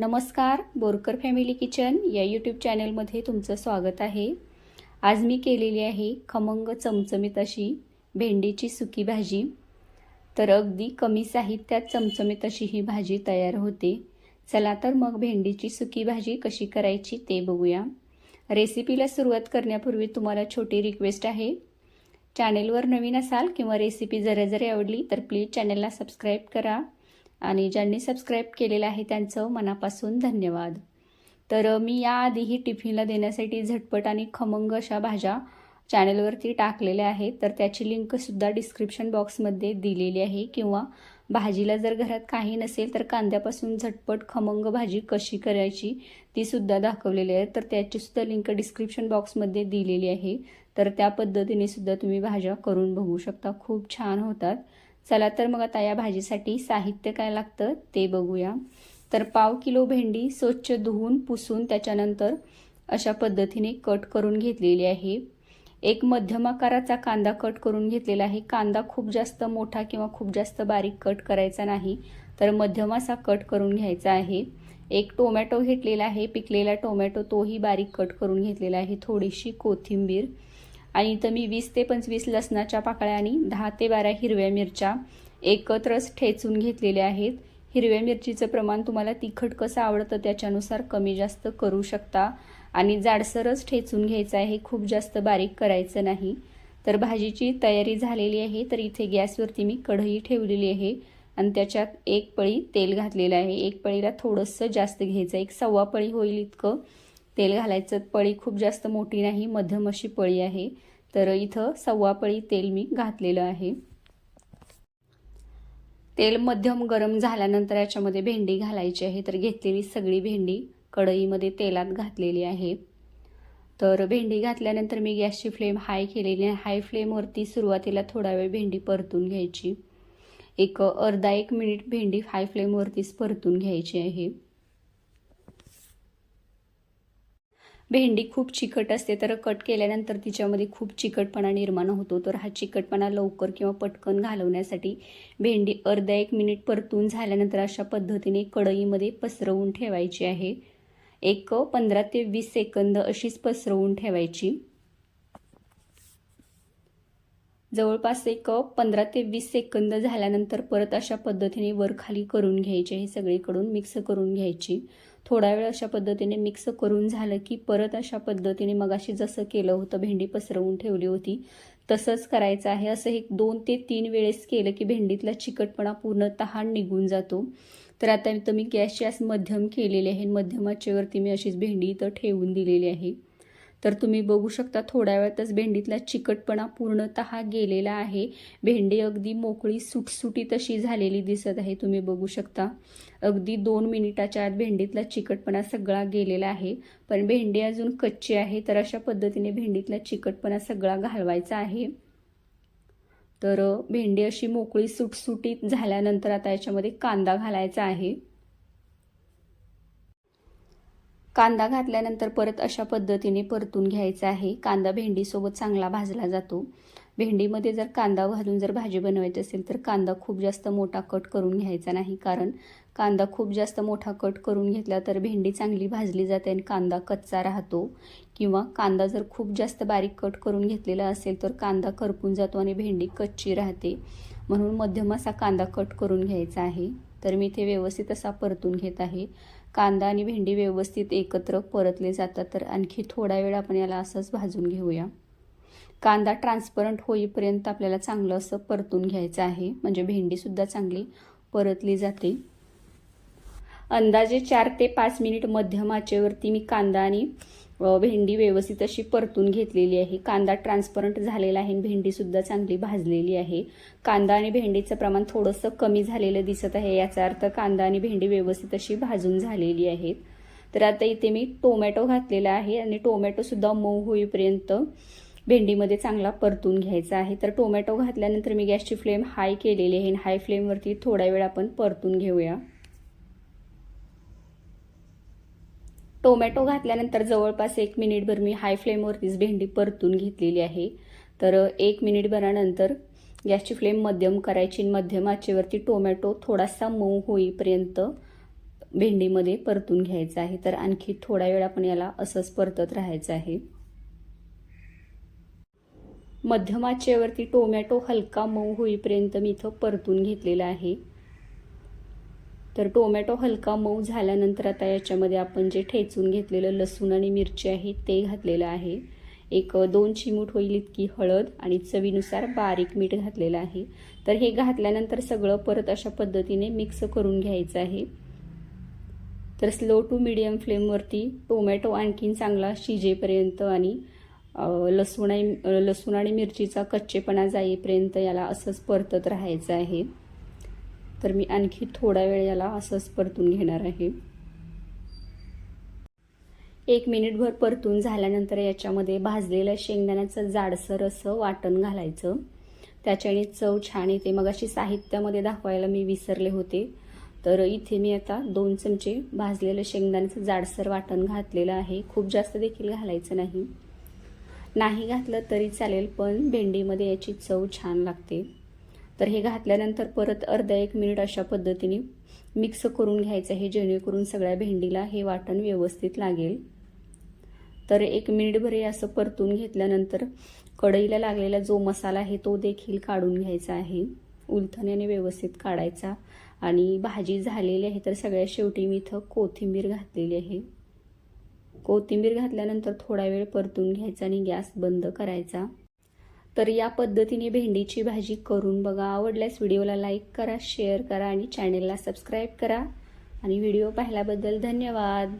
नमस्कार Borkar family kitchen या YouTube चॅनलमध्ये तुमचं स्वागत आहे. आज मी केलेली आहे खमंग चमचमीत अशी भेंडीची सुकी भाजी. तर अगदी कमी साहित्यात चमचमीत अशी ही भाजी तयार होते. चला तर मग भेंडीची सुकी भाजी कशी करायची ते बघूया. रेसिपीला सुरुवात करण्यापूर्वी तुम्हाला छोटी रिक्वेस्ट आहे. चॅनेलवर नवीन असाल किंवा रेसिपी जरा जरी आवडली तर प्लीज चॅनेलला सबस्क्राईब करा. आणि ज्यांनी सबस्क्राईब केलेलं आहे त्यांचं मनापासून धन्यवाद. तर मी याआधीही टिफिनला देण्यासाठी झटपट आणि खमंग अशा भाज्या चॅनलवरती टाकलेल्या आहेत. तर त्याची लिंकसुद्धा डिस्क्रिप्शन बॉक्समध्ये दिलेली आहे. किंवा भाजीला जर घरात काही नसेल तर कांद्यापासून झटपट खमंग भाजी कशी करायची ती सुद्धा दाखवलेली आहे. तर त्याचीसुद्धा लिंक डिस्क्रिप्शन बॉक्समध्ये दिलेली आहे. तर त्या पद्धतीने सुद्धा तुम्ही भाज्या करून बघू शकता. खूप छान होतात. चला तर मग आता या भाजीसाठी साहित्य काय लागतं ते बघूया. तर पाव किलो भेंडी स्वच्छ धुवून पुसून त्याच्यानंतर अशा पद्धतीने कट करून घेतलेली आहे. एक मध्यम आकाराचा कांदा कट करून घेतलेला आहे. कांदा खूप जास्त मोठा किंवा खूप जास्त बारीक कट करायचा नाही तर मध्यम असा कट करून घ्यायचा आहे. एक टोमॅटो घेतलेला आहे पिकलेला टोमॅटो तोही बारीक कट करून घेतलेला आहे. थोडीशी कोथिंबीर आणि इथं मी वीस ते पंचवीस लसणाच्या पाकळ्या आणि दहा ते बारा हिरव्या मिरच्या एकत्रच ठेचून घेतलेल्या आहेत. हिरव्या मिरचीचं प्रमाण तुम्हाला तिखट कसं आवडतं त्याच्यानुसार कमी जास्त करू शकता. आणि जाडसरच ठेचून घ्यायचं आहे खूप जास्त बारीक करायचं नाही. तर भाजीची तयारी झालेली आहे तर इथे गॅसवरती मी कढई ठेवलेली आहे. आणि त्याच्यात एक पळी तेल घातलेलं आहे. एक पळीला थोडंसं जास्त घ्यायचं एक सव्वा पळी होईल इतकं. तेल घालायचं. पळी खूप जास्त मोठी नाही मध्यम अशी पळी आहे. तर इथं सव्वा पळी तेल मी घातलेलं आहे. तेल मध्यम गरम झाल्यानंतर याच्यामध्ये भेंडी घालायची आहे. तर घेतलेली सगळी भेंडी कढईमध्ये तेलात घातलेली आहे. तर भेंडी घातल्यानंतर मी गॅसची फ्लेम हाय केलेली आहे. हाय फ्लेमवरती सुरुवातीला थोडा वेळ भेंडी परतून घ्यायची. एक अर्धा एक मिनिट भेंडी हाय फ्लेमवरतीच परतून घ्यायची आहे. भेंडी खूप चिकट असते तर कट केल्यानंतर तिच्यामध्ये खूप चिकटपणा निर्माण होतो. तर हा चिकटपणा लवकर किंवा पटकन घालवण्यासाठी भेंडी अर्धा एक मिनिट परतून झाल्यानंतर अशा पद्धतीने कढईमध्ये पसरवून ठेवायची आहे. एक पंधरा ते वीस सेकंद अशीच पसरवून ठेवायची. जवळपास एक पंधरा ते वीस सेकंद झाल्यानंतर परत अशा पद्धतीने वरखाली करून घ्यायची. हे सगळीकडून मिक्स करून घ्यायची. थोडा वेळ अशा पद्धतीने मिक्स करून झालं की परत अशा पद्धतीने मगाशी जसं केलं होतं भेंडी पसरवून ठेवली होती तसंच करायचं आहे. असं एक दोन ते तीन वेळेस केलं की भेंडीतला चिकटपणा पूर्ण तहान निघून जातो. तर आता इथं मी गॅसची आज मध्यम केलेली आहे मध्यमाचेवरती मी अशीच भेंडी इथं ठेवून दिलेली आहे. तर तुम्ही बघू शकता थोड्या वेळातच भेंडीतला चिकटपणा पूर्णतः गेलेला आहे. भेंडी अगदी मोकळी सुटसुटीत अशी झालेली दिसत आहे. तुम्ही बघू शकता अगदी दोन मिनिटाच्या आत भेंडीतला चिकटपणा सगळा गेलेला आहे. पण भेंडी अजून कच्ची आहे तर अशा पद्धतीने भेंडीतला चिकटपणा सगळा घालवायचा आहे. तर भेंडी अशी मोकळी सुटसुटीत झाल्यानंतर आता याच्यामध्ये कांदा घालायचा आहे. कांदा घातल्यानंतर परत अशा पद्धतीने परतून घ्यायचा आहे. कांदा भेंडीसोबत चांगला भाजला जातो. भेंडीमध्ये जर कांदा घालून जर भाजी बनवायची असेल तर कांदा खूप जास्त मोठा कट करून घ्यायचा नाही कारण कांदा खूप जास्त मोठा कट करून घेतला तर भेंडी चांगली भाजली जाते आणि कांदा कच्चा राहतो. किंवा कांदा जर खूप जास्त बारीक कट करून घेतलेला असेल तर कांदा करपून जातो आणि भेंडी कच्ची राहते. म्हणून मध्यम असा कांदा कट करून घ्यायचा आहे. तर मी इथे व्यवस्थित असा परतून घेत आहे. कांदा आणि भेंडी व्यवस्थित एकत्र परतले जातात तर आणखी थोडा वेळ आपण याला असंच भाजून घेऊया. कांदा ट्रान्सपरंट होईपर्यंत आपल्याला चांगलं असं परतून घ्यायचं आहे. म्हणजे भेंडीसुद्धा चांगली परतली जाते. अंदाजे चार ते पाच मिनिट मध्यम आचेवरती मी कांदा आणि भेंडी व्यवस्थित अशी परतून घेतलेली आहे. कांदा ट्रान्सपरंट झालेला आहे भेंडीसुद्धा चांगली भाजलेली आहे. कांदा आणि भेंडीचं प्रमाण थोडंसं कमी झालेलं दिसत आहे. याचा अर्थ कांदा आणि भेंडी व्यवस्थित अशी भाजून झालेली आहेत. तर आता इथे मी टोमॅटो घातलेला आहे आणि टोमॅटोसुद्धा मऊ होईपर्यंत भेंडीमध्ये चांगला परतून घ्यायचा आहे. तर टोमॅटो घातल्यानंतर मी गॅसची फ्लेम हाय केलेली आहे हाय फ्लेमवरती थोडा वेळ आपण परतून घेऊया. टोमॅटो घातल्यानंतर जवळपास एक मिनिटभर मी हाय फ्लेमवरतीच भेंडी परतून घेतलेली आहे. तर एक मिनिटभरानंतर गॅसची फ्लेम मध्यम करायची मध्यम आचेवरती टोमॅटो थोडासा मऊ होईपर्यंत भेंडीमध्ये परतून घ्यायचं आहे. तर आणखी थोडा वेळ आपण याला असंच परतत राहायचं आहे. मध्यम आचेवरती टोमॅटो हलका मऊ होईपर्यंत मी इथं परतून घेतलेला आहे. तर टोमॅटो हलका मऊ झाल्यानंतर आता याच्यामध्ये आपण जे ठेचून घेतलेलं लसूण आणि मिरची आहे ते घातलेलं आहे. एक दोन चिमूट होईल इतकी हळद आणि चवीनुसार बारीक मीठ घातलेलं आहे. तर हे घातल्यानंतर सगळं परत अशा पद्धतीने मिक्स करून घ्यायचं आहे. तर स्लो टू मिडियम फ्लेमवरती टोमॅटो आणखीन चांगला शिजेपर्यंत आणि लसूण आणि लसूण आणि मिरचीचा कच्चेपणा जाईपर्यंत याला असंच परतत राहायचं आहे. तर मी आणखी थोडा वेळ याला असंच परतून घेणार आहे. एक मिनिटभर परतून झाल्यानंतर याच्यामध्ये भाजलेलं शेंगदाण्याचं जाडसर असं वाटण घालायचं. त्याच्याने चव छान येते. मग अशी साहित्यामध्ये दाखवायला मी विसरले होते. तर इथे मी आता दोन चमचे भाजलेलं शेंगदाण्याचं जाडसर वाटण घातलेलं आहे. खूप जास्त देखील घालायचं नाही. नाही घातलं तरी चालेल पण भेंडीमध्ये याची चव छान लागते. तर हे घातल्यानंतर परत अर्धा एक मिनिट अशा पद्धतीने मिक्स करून घ्यायचं आहे जेणेकरून सगळ्या भेंडीला हे वाटण व्यवस्थित लागेल. तर एक मिनिटभर हे असं परतून घेतल्यानंतर कढईला लागलेला जो मसाला आहे तो देखील काढून घ्यायचा आहे. उलथण्याने व्यवस्थित काढायचा. आणि भाजी झालेली आहे तर सगळ्या शेवटी मी इथं कोथिंबीर घातलेली आहे. कोथिंबीर घातल्यानंतर थोडा वेळ परतून घ्यायचा आणि गॅस बंद करायचा. तर या पद्धतीने भेंडीची भाजी करून बघा. आवडल्यास व्हिडिओला लाईक करा शेअर करा आणि चॅनेलला सबस्क्राईब करा. आणि व्हिडिओ पाहिल्याबद्दल धन्यवाद.